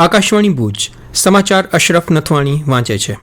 આકાશવાણી ભુજ, સમાચાર અશરફ નથવાણી વાંચે છે.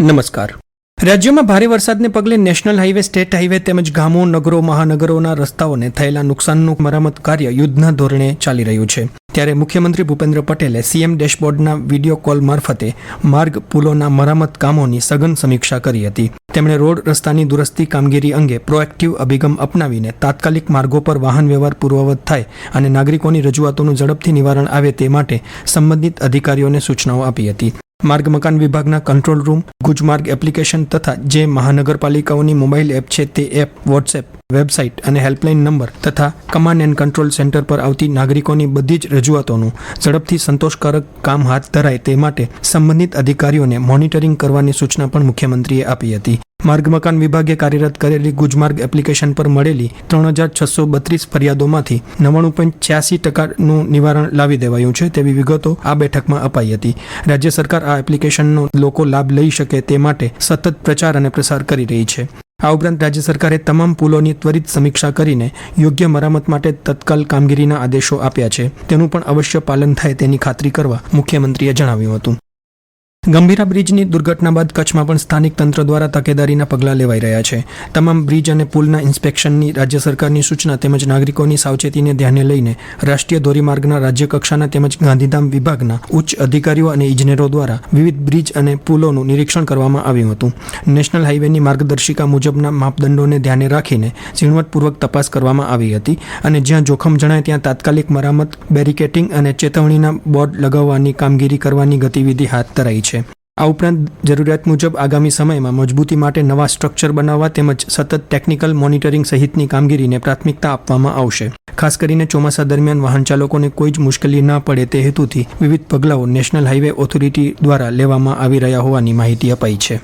નમસ્કાર. રાજ્યમાં ભારે વરસાદને પગલે નેશનલ હાઈવે સ્ટેટ હાઈવે તેમજ ગામો, નગરો, મહાનગરોના રસ્તાઓને થયેલા નુકસાનનું મરામત કાર્ય યુદ્ધના ધોરણે ચાલી રહ્યું છે. ત્યારે મુખ્યમંત્રી ભૂપેન્દ્ર પટેલે સીએમ ડેશબોર્ડના વીડિયો કોલ મારફતે માર્ગ પુલોના મરામત કામોની સઘન સમીક્ષા કરી હતી. તેમણે રોડ રસ્તાની દુરસ્તી કામગીરી અંગે પ્રોએક્ટિવ અભિગમ અપનાવીને તાત્કાલિક માર્ગો પર વાહન વ્યવહાર પૂર્વવત થાય અને નાગરિકોની રજૂઆતોનું ઝડપથી નિવારણ આવે તે માટે સંબંધિત અધિકારીઓને સૂચનાઓ આપી હતી. માર્ગ મકાન વિભાગના કંટ્રોલ રૂમ ગુજમાર્ગ એપ્લિકેશન તથા જે મહાનગરપાલિકાઓની મોબાઈલ એપ છે તે એપ, વોટ્સએપ, વેબસાઇટ અને હેલ્પલાઇન નંબર તથા કમાન્ડ એન્ડ કંટ્રોલ સેન્ટર પર આવતી નાગરિકોની બધી જ રજૂઆતોનું ઝડપથી સંતોષકારક કામ હાથ ધરાય તે માટે સંબંધિત અધિકારીઓને મોનિટરિંગ કરવાની સૂચના પણ મુખ્યમંત્રીએ આપી હતી. માર્ગ મકાન વિભાગે કાર્યરત કરેલી ગુજમાર્ગ એપ્લિકેશન પર મળેલી ત્રણ હજાર છસો બત્રીસ ફરિયાદોમાંથી નવ્વાણું પોઈન્ટ છ્યાસી ટકાનું નિવારણ લાવી દેવાયું છે તેવી વિગતો આ બેઠકમાં અપાઈ હતી. રાજ્ય સરકાર આ એપ્લિકેશનનો લોકો લાભ લઈ શકે તે માટે સતત પ્રચાર અને પ્રસાર કરી રહી છે. આ ઉપરાંત રાજ્ય સરકારે તમામ પુલોની ત્વરિત સમીક્ષા કરીને યોગ્ય મરામત માટે તત્કાલ કામગીરીના આદેશો આપ્યા છે. તેનું પણ અવશ્ય પાલન થાય તેની ખાતરી કરવા મુખ્યમંત્રીએ જણાવ્યું હતું. ગંભીરા બ્રિજની દુર્ઘટના બાદ કચ્છમાં પણ સ્થાનિક તંત્ર દ્વારા તકેદારીના પગલાં લેવાઈ રહ્યા છે. તમામ બ્રિજ અને પુલના ઇન્સ્પેક્શનની રાજ્ય સરકારની સૂચના તેમજ નાગરિકોની સાવચેતીને ધ્યાને લઈને રાષ્ટ્રીય ધોરીમાર્ગના રાજ્ય કક્ષાના તેમજ ગાંધીધામ વિભાગના ઉચ્ચ અધિકારીઓ અને ઇજનેરો દ્વારા વિવિધ બ્રિજ અને પુલોનું નિરીક્ષણ કરવામાં આવ્યું હતું. નેશનલ હાઇવેની માર્ગદર્શિકા મુજબના માપદંડોને ધ્યાને રાખીને ઝીણવટપૂર્વક તપાસ કરવામાં આવી હતી અને જ્યાં જોખમ જણાય ત્યાં તાત્કાલિક મરામત બેરિકેટિંગ અને ચેતવણીના બોર્ડ લગાવવાની કામગીરી કરવાની ગતિવિધિ હાથ ધરાઈ છે. આ ઉપરાંત જરૂરિયાત મુજબ આગામી સમયમાં મજબૂતી માટે નવા સ્ટ્રક્ચર બનાવવા તેમજ સતત ટેકનિકલ મોનિટરિંગ સહિતની કામગીરીને પ્રાથમિકતા આપવામાં આવશે. ખાસ કરીને ચોમાસા દરમિયાન વાહન ચાલકોને કોઈ જ મુશ્કેલી ન પડે તે હેતુથી વિવિધ પગલાઓ નેશનલ હાઈવે ઓથોરિટી દ્વારા લેવામાં આવી રહ્યા હોવાની માહિતી અપાઈ છે.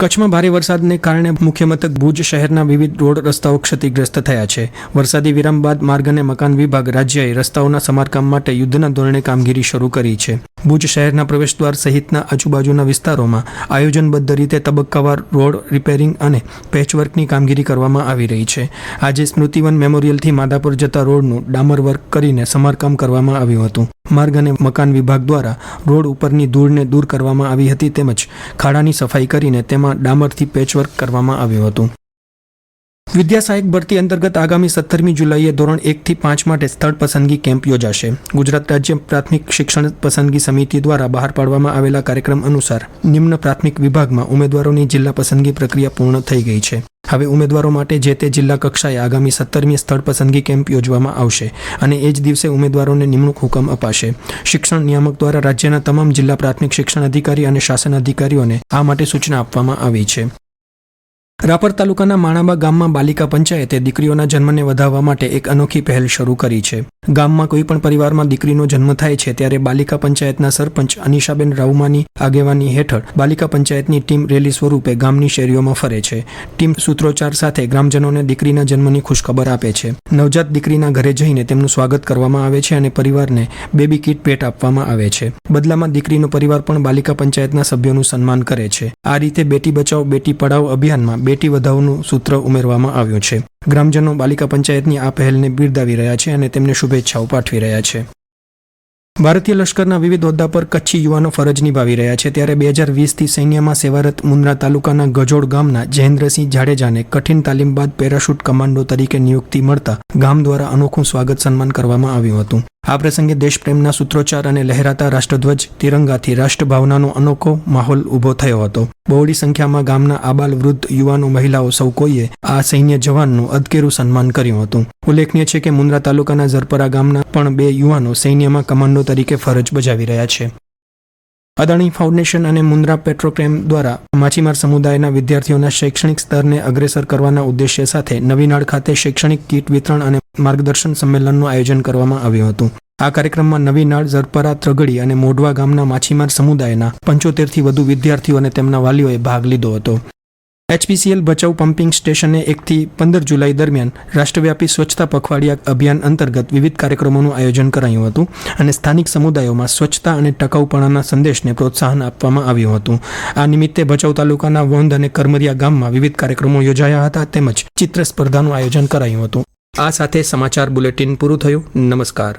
કચ્છમાં ભારે વરસાદને કારણે મુખ્ય મથક ભુજ શહેરના વિવિધ રોડ રસ્તાઓ ક્ષતિગ્રસ્ત થયા છે. વરસાદી વિરામ બાદ માર્ગ અને મકાન વિભાગ રાજ્યએ રસ્તાઓના સમારકામ માટે યુદ્ધના ધોરણે કામગીરી શરૂ કરી છે. ભુજ શહેરના પ્રવેશદ્વાર સહિતના આજુબાજુના વિસ્તારોમાં આયોજનબદ્ધ રીતે તબક્કાવાર રોડ રિપેરિંગ અને પેચવર્કની કામગીરી કરવામાં આવી રહી છે. આજે સ્મૃતિવન મેમોરિયલથી માધાપુર જતા રોડનું ડામર વર્ક કરીને સમારકામ કરવામાં આવ્યું હતું. માર્ગ અને મકાન વિભાગ દ્વારા રોડ ઉપરની ધૂળને દૂર કરવામાં આવી હતી તેમજ ખાડાની સફાઈ કરીને તેમાં ડામરથી પેચવર્ક કરવામાં આવ્યું હતું. વિદ્યા સહાયક ભરતી અંતર્ગત આગામી સત્તરમી જુલાઈએ ધોરણ એકથી પાંચ માટે સ્થળ પસંદગી કેમ્પ યોજાશે. ગુજરાત રાજ્ય પ્રાથમિક શિક્ષણ પસંદગી સમિતિ દ્વારા બહાર પાડવામાં આવેલા કાર્યક્રમ અનુસાર નિમ્ન પ્રાથમિક વિભાગમાં ઉમેદવારોની જિલ્લા પસંદગી પ્રક્રિયા પૂર્ણ થઈ ગઈ છે. હવે ઉમેદવારો માટે જે તે જિલ્લા કક્ષાએ આગામી સત્તરમી સ્થળ પસંદગી કેમ્પ યોજવામાં આવશે અને એ જ દિવસે ઉમેદવારોને નિમણૂક હુકમ અપાશે. શિક્ષણ નિયામક દ્વારા રાજ્યના તમામ જિલ્લા પ્રાથમિક શિક્ષણ અધિકારી અને શાસન અધિકારીઓને આ માટે સૂચના આપવામાં આવી છે. રાપર તાલુકાના માણાબા ગામમાં બાલિકા પંચાયતે દીકરીઓના જન્મને વધારવા માટે એક અનોખી પહેલ શરૂ કરી છે. ગામમાં કોઈ પણ પરિવારમાં દીકરીનો જન્મ થાય છે ત્યારે બાલિકા પંચાયતના સરપંચ અનિશાબેન રાઉમાની આગેવાની હેઠળ બાલિકા પંચાયતની ટીમ રેલી સ્વરૂપે ગામની શેરીઓમાં ફરે છે. ટીમ સૂત્રોચ્ચાર સાથે ગ્રામજનોને દીકરીના જન્મની ખુશખબર આપે છે. નવજાત દીકરીના ઘરે જઈને તેમનું સ્વાગત કરવામાં આવે છે અને પરિવારને બેબી કીટ ભેટ આપવામાં આવે છે. બદલામાં દીકરીનો પરિવાર પણ બાલિકા પંચાયતના સભ્યોનું સન્માન કરે છે. આ રીતે બેટી બચાવ, બેટી પઢાઓ અભિયાનમાં બેટી વધાવનું સૂત્ર ઉમેરવામાં આવ્યું છે. ગ્રામજનો બાલિકા પંચાયતની આ પહેલને બિરદાવી રહ્યા છે અને તેમને શુભેચ્છાઓ પાઠવી રહ્યા છે. ભારતીય લશ્કરના વિવિધ હોદ્દા પર કચ્છી યુવાનો ફરજ નિભાવી રહ્યા છે ત્યારે બે હજાર વીસથી સૈન્યમાં સેવારત મુન્દ્રા તાલુકાના ગજોડ ગામના જયેન્દ્રસિંહ જાડેજાને કઠિન તાલીમ બાદ પેરાશૂટ કમાન્ડો તરીકે નિયુક્તિ મળતા ગામ દ્વારા અનોખું સ્વાગત સન્માન કરવામાં આવ્યું હતું. આ પ્રસંગે દેશપ્રેમના સૂત્રોચ્ચાર અને લહેરાતા રાષ્ટ્રધ્વજ, તિરંગાથી રાષ્ટ્રભાવનાનો અનોખો માહોલ ઊભો થયો હતો. બહોળી સંખ્યામાં ગામના આબાલ વૃદ્ધ યુવાનો મહિલાઓ સૌ કોઈએ આ સૈન્ય જવાનનું અદકેરું સન્માન કર્યું હતું. ઉલ્લેખનીય છે કે મુન્દ્રા તાલુકાના ઝરપરા ગામના પણ બે યુવાનો સૈન્યમાં કમાન્ડો તરીકે ફરજ બજાવી રહ્યા છે. અદાણી ફાઉન્ડેશન અને મુન્દ્રા પેટ્રોકેમ દ્વારા માછીમાર સમુદાયના વિદ્યાર્થીઓના શૈક્ષણિક સ્તરને અગ્રેસર કરવાના ઉદ્દેશ્ય સાથે નવીનાળ ખાતે શૈક્ષણિક કીટ વિતરણ અને માર્ગદર્શન સંમેલનનું આયોજન કરવામાં આવ્યું હતું. આ કાર્યક્રમમાં નવીનાળ, ઝરપરા, ત્રગડી અને મોઢવા ગામના માછીમાર સમુદાયના પંચોતેરથી વધુ વિદ્યાર્થીઓ અને તેમના વાલીઓએ ભાગ લીધો હતો. એચપીસીએલ ભચાઉ પમ્પિંગ સ્ટેશને એકથી પંદર જુલાઈ દરમિયાન રાષ્ટ્રવ્યાપી સ્વચ્છતા પખવાડિયા અભિયાન અંતર્ગત વિવિધ કાર્યક્રમોનું આયોજન કરાયું હતું અને સ્થાનિક સમુદાયોમાં સ્વચ્છતા અને ટકાઉપણાના સંદેશને પ્રોત્સાહન આપવામાં આવ્યું હતું. આ નિમિત્તે ભચાઉ તાલુકાના વોંધ અને કરમરિયા ગામમાં વિવિધ કાર્યક્રમો યોજાયા હતા તેમજ ચિત્ર સ્પર્ધાનું આયોજન કરાયું હતું. આ સાથે સમાચાર બુલેટિન પૂરું થયું. નમસ્કાર.